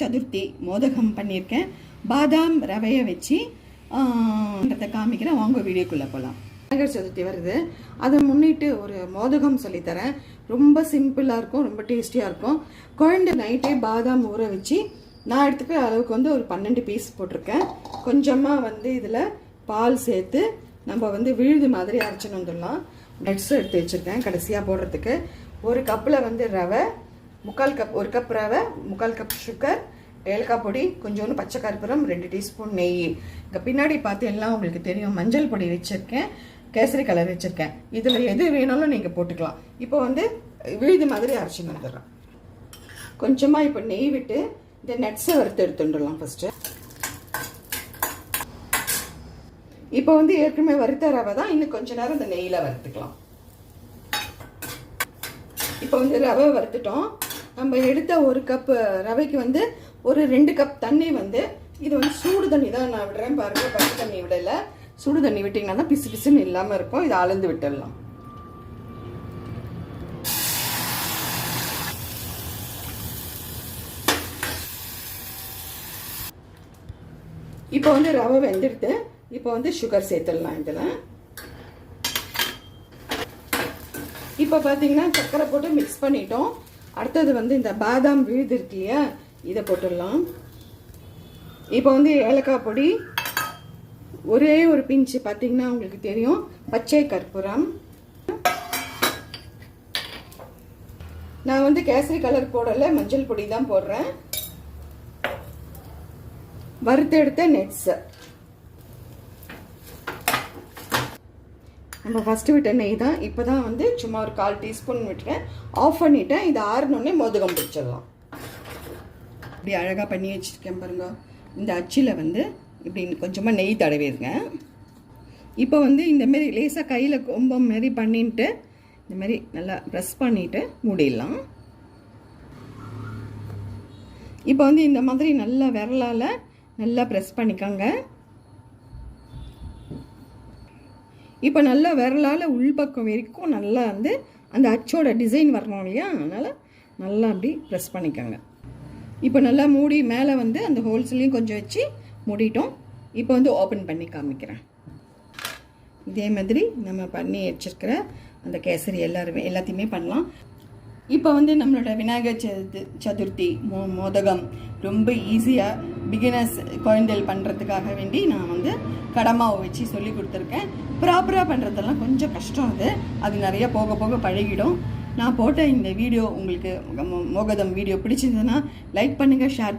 சதுர்த்தி மோதகம் பண்ணியிருக்கேன். பாதாம் ரவையை வச்சு காமிக்கிறேன். வாங்க வீடியோக்குள்ளே போகலாம் விநாயகர் சதுர்த்தி வருது. அதை முன்னிட்டு ஒரு மோதகம் சொல்லித்தரேன். ரொம்ப சிம்பிளாக இருக்கும் ரொம்ப டேஸ்டியாக இருக்கும். குழந்தை நைட்டே பாதாம் ஊற வச்சு நான் எடுத்துக்கிற அளவுக்கு வந்து ஒரு பன்னெண்டு பீஸ் போட்டிருக்கேன். கொஞ்சமாக வந்து இதில் பால் சேர்த்து நம்ம வந்து விழுது மாதிரி அரைச்சின்னு வந்துடலாம். நட்ஸ் எடுத்து வச்சுருக்கேன் கடைசியாக போடுறதுக்கு. ஒரு கப்பில் வந்து ரவை முக்கால் கப் ஒரு கப் ரவை முக்கால் கப் சுகர் ஏலக்காய் பொடி கொஞ்சோண்டு பச்சை கற்பூரம் ரெண்டு டீஸ்பூன் நெய். இங்கே பின்னாடி பார்த்தீங்கன்னா உங்களுக்கு தெரியும். மஞ்சள் பொடி வச்சுருக்கேன் கேசரி கலர் வச்சுருக்கேன். இதில் எது வேணாலும் நீங்கள் போட்டுக்கலாம். இப்போ வந்து விழுது மாதிரி அரைச்சி வந்துடுறோம். கொஞ்சமாக இப்போ நெய் விட்டு இந்த நட்ஸை வறுத்து எடுத்துட்டுலாம் ஃபஸ்ட்டு இப்போ வந்து ஏற்கனவே வறுத்த ரவை தான். இன்னும் கொஞ்ச நேரம் இந்த நெய்யில் வறுத்துக்கலாம். இப்போ வந்து ரவை வறுத்துட்டோம். நம்ம எடுத்த ஒரு கப்பு ரவைக்கு வந்து ஒரு ரெண்டு கப் தண்ணி வந்து இது வந்து சூடு தண்ணி தான் நான் விடுறேன் பாருங்க. பச்சை தண்ணி விடல. சுடு தண்ணி விட்டிங்கன்னா தான் பிசு பிசுன்னு இல்லாமல் இருக்கும். இதை அளந்து விட்டுடலாம். இப்போ வந்து ரவை வெந்துடுது. இப்போ வந்து சுகர் சேர்த்துடலாம் இதில். இப்போ பார்த்தீங்கன்னா சர்க்கரை போட்டு மிக்ஸ் பண்ணிட்டோம். அடுத்தது வந்து இந்த பாதாம் விழுது இருக்கு இல்லையா இதை போட்டுடலாம். இப்போ வந்து ஏலக்காய் பொடி ஒரே ஒரு பிஞ்சு பார்த்தீங்கன்னா உங்களுக்கு தெரியும். பச்சை கற்பூரம். நான் வந்து கேசரி கலர் போடலை மஞ்சள் பொடி தான் போடுறேன். வறுத்தெடுத்த நெட்ஸ். நம்ம ஃபஸ்ட்டு விட்ட நெய் தான். இப்போ தான் வந்து சும்மா ஒரு கால் டீஸ்பூன் விட்டுறேன். ஆஃப் பண்ணிவிட்டேன் இது ஆறுனோடனே மோதகம் பிடிச்சிடலாம். இப்படி அழகாக பண்ணி வச்சுருக்கேன் பாருங்க. இந்த அச்சில் வந்து இப்படி கொஞ்சமாக நெய் தடவிடுங்க இப்போ வந்து இந்த மாரி லேசாக கையில் கொம்பம் மாரி பண்ணிட்டு இந்த மாதிரி நல்லா ப்ரெஸ் பண்ணிவிட்டு மூடிடலாம். இப்போ வந்து இந்த மாதிரி நல்லா விரலால் நல்லா ப்ரெஸ் பண்ணிக்கோங்க. இப்போ நல்லா விரலால் உள்பக்கம் வரைக்கும் நல்லா வந்து அந்த அச்சோட டிசைன் வரணும் இல்லையா? அதனால் நல்லா அப்படி ப்ரெஸ் பண்ணிக்கோங்க. இப்போ நல்லா மூடி மேலே வந்து அந்த ஹோல்ஸ்லேயும் கொஞ்சம் வச்சு மூடிட்டோம். இப்போ வந்து ஓப்பன் பண்ணி காமிக்கிறேன். இதே மாதிரி நம்ம பண்ணி வச்சிருக்கிற அந்த கேசரி எல்லாருமே எல்லாத்தையுமே பண்ணலாம். இப்போ வந்து நம்மளோட விநாயகர் சது சதுர்த்தி மோ மோதகம் ரொம்ப ஈஸியாக பிகினர்ஸ் குழந்தைகள் பண்ணுறதுக்காக வேண்டி நான் வந்து கடமாவை வச்சு சொல்லி கொடுத்துருக்கேன். ப்ராப்பராக பண்ணுறதெல்லாம் கொஞ்சம் கஷ்டம் அது. அது நிறைய போக போக பழகிடும். நான் போட்ட இந்த வீடியோ உங்களுக்கு மோகதம் வீடியோ பிடிச்சிருந்ததுன்னா லைக் பண்ணுங்கள் ஷேர் பண்ணுங்கள்